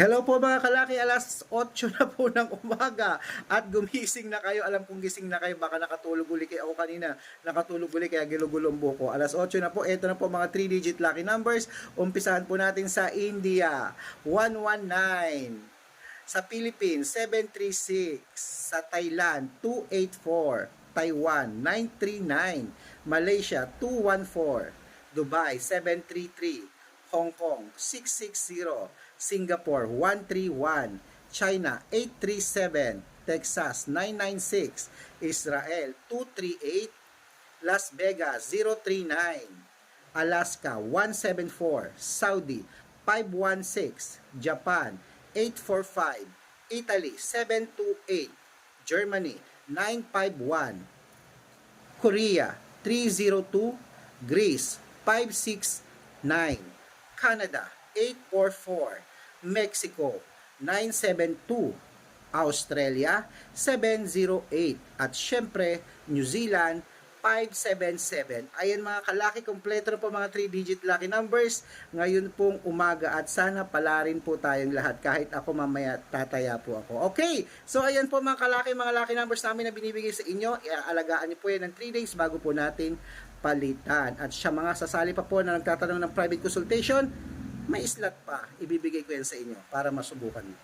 Hello po mga kalaki, alas 8 na po ng umaga at gumising na kayo. Alam kong gising na kayo, baka nakatulog uli kayo. Ako kanina nakatulog uli kaya gilugulong buko. Alas 8 na po, ito na po mga 3-digit lucky numbers. Umpisahan po natin sa India, 119. Sa Philippines, 736. Sa Thailand, 284. Taiwan, 939. Malaysia, 214. Dubai, 733. Hong Kong 660, Singapore 131, China 837, Texas 996, Israel 238, Las Vegas 039, Alaska 174, Saudi 516, Japan 845, Italy 728, Germany 951, Korea 302, Greece 569, Canada 844, Mexico 972, Australia 708 at syempre New Zealand 577. Ayan mga kalaki, kompleto po mga 3-digit lucky numbers ngayon pong umaga at sana pala rin po tayong lahat kahit ako mamaya tataya po ako. Okay, so ayan po mga kalaki, mga lucky numbers namin na binibigay sa inyo. Iaalagaan niyo po yan ng 3 days bago po natin palitan. At sa mga sasali pa po na nagtatanong ng private consultation, may slot pa. Ibibigay ko yan sa inyo para masubukan mo.